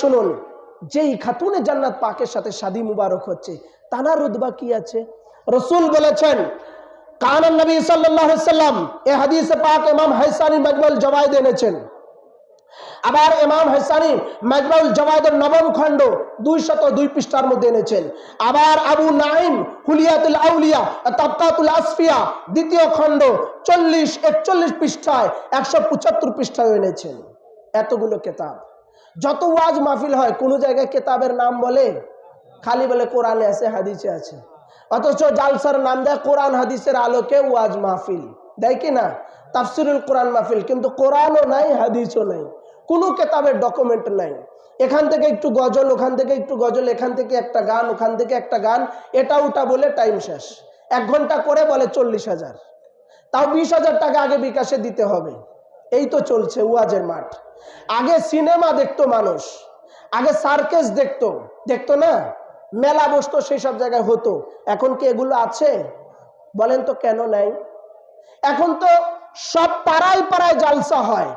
শুনুন, যেই খাতুনে জান্নাত পাকের সাথে শাদি মুবারক হচ্ছে, তানার রুদবা কি আছে? রসুল বলেছেন নবী সাল্লাম এ হাদিসে পাক ইমাম হাইসানি মজমুল এনেছেন। আবার ইমাম নবম খণ্ড দুই শত দুই পৃষ্ঠার মধ্যে এনেছেন। আবার আবু নাইম হুলিয়াতুল আউলিয়া তাবকাতুল আসফিয়া দ্বিতীয় খণ্ড চল্লিশ একচল্লিশ পৃষ্ঠায় একশো পঁচাত্তর পৃষ্ঠায় এনেছেন। এতগুলো কেতাব। যত ওয়াজ মাহফিল হয়, কোনো জায়গায় কেতাবের নাম বলে, খালি বলে কোরআনে আছে, হাদিসে আছে। অথচ জালসার নাম দেয় কোরআন, হাদিসের আলোকে ওয়াজ মাহফিল। দেয় কি না? তাফসিরুল কোরআন মাহফিল। কিন্তু কোরআনও নাই, হাদিসও নাই। কোনো কেতাবের ডকুমেন্ট নাই। এখান থেকে একটু গজল, ওখান থেকে একটু গজল, এখান থেকে একটা গান, ওখান থেকে একটা গান, এটা ওটা বলে টাইম শেষ। এক ঘণ্টা করে বলে চল্লিশ হাজার। তাও বিশ হাজার টাকা আগে বিকাশে দিতে হবে। এই তো চলছে ওয়াজের মাঠ। আগে সিনেমা দেখতো মানুষ, আগে সার্কেস দেখতো দেখতো না? মেলা বসতো, সেই সব জায়গায় হতো। এখন কি এগুলো আছে? বলেন তো কেন নাই? এখন তো সব পাড়ায় পাড়ায় জালসা হয়,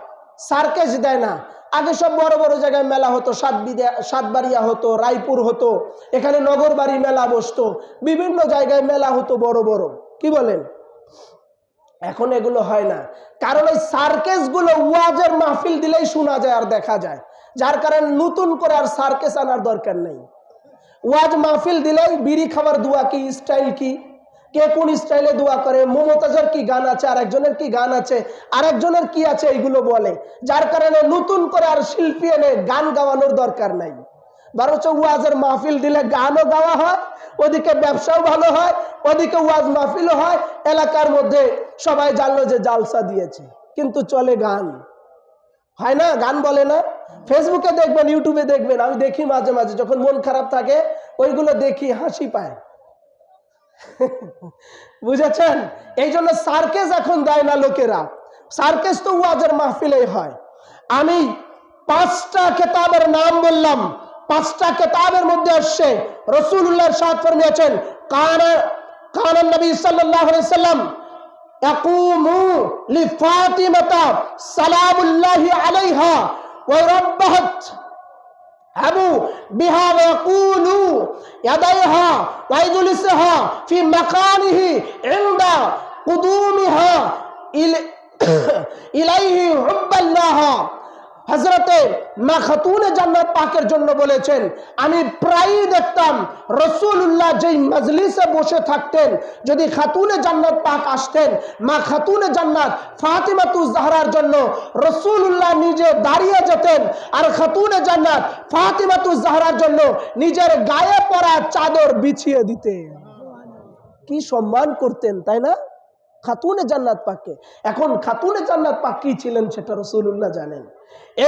সার্কেস দেয় না। আগে সব বড় বড় জায়গায় মেলা হতো, সাতবিদা, সাতবাড়িয়া হতো, রায়পুর হতো, এখানে নগরবাড়ি মেলা বসতো, বিভিন্ন জায়গায় মেলা হতো বড় বড়। কি বলেন? এখন এগুলো হয় না। কারণ ওই সার্কেসগুলো ওয়াজের মাহফিল দিলেই শোনা যায় আর দেখা যায়। যার কারণে নতুন করে আর সার্কেস আনার দরকার নেই। ওয়াজ মাহফিল দিলেই বিড়ি খাবার দোয়া কি, স্টাইল কি? কে কোন স্টাইলে দোয়া করে? মমতাজের কি গান আছে? আর একজনের কি গান আছে? আর একজনের কি আছে? এইগুলো বলে। যার কারণে নতুন করে আর শিল্পী এনে গান গাওয়ানোর দরকার নাই। বরঞ্চ ওয়াজের মাহফিল দিলে গানও গাওয়া হয়, ওদিকে ব্যবসাও ভালো হয়, ওদিকে ওয়াজ মাহফিলও হয়। এলাকার মধ্যে সবাই জানলো যে জালসা দিয়েছে, কিন্তু চলে গান। হয় না? গান বলে না? ফেসবুকে দেখবেন ইউটিউবে দেখবেন, আমি দেখি মাঝে মাঝে, যখন মন খারাপ থাকে, ওইগুলো দেখি, হাসি পায়। বুঝেছেন? এই জন্য সার্কেস এখন দেয় না লোকেরা। সার্কেস তো ওয়াজের মাহফিলেই হয়। আমি পাঁচটা কেতাবের নাম বললাম। পাঁচটা কেতাবের মধ্যে আসছে রসুল্লাহর সাদ ফরমিয়েছেন কানা কানান নবী সাল্লাল্লাহু আলাইহি সাল্লাম يقوموا لفاطمة سلام الله عليها وربهت أبو بها ويقول يديها ويجلسها في مكانه عند قدومها إلى- إليه حب الله হজরতে মা খাতুনে জান্নাত পাকের জন্য বলেছেন, আমি প্রায়ই দেখতাম রসুল্লাহ যেই মজলিসে বসে থাকতেন, যদি খাতুনে জান্নাত পাক আসতেন মা খাতুনে জান্নাত ফাতিমাতু জাহরার জন্য রসুল্লাহ নিজে দাঁড়িয়ে যেতেন আর খাতুনে জান্নাত ফাতিমাতু জাহরার জন্য নিজের গায়ে পরা চাদর বিছিয়ে দিতেন। কি সম্মান করতেন, তাই না? খাতুনে জান্নাত পাককে। এখন খাতুনে জান্নাত পাক কি ছিলেন সেটা রসুল্লাহ জানেন।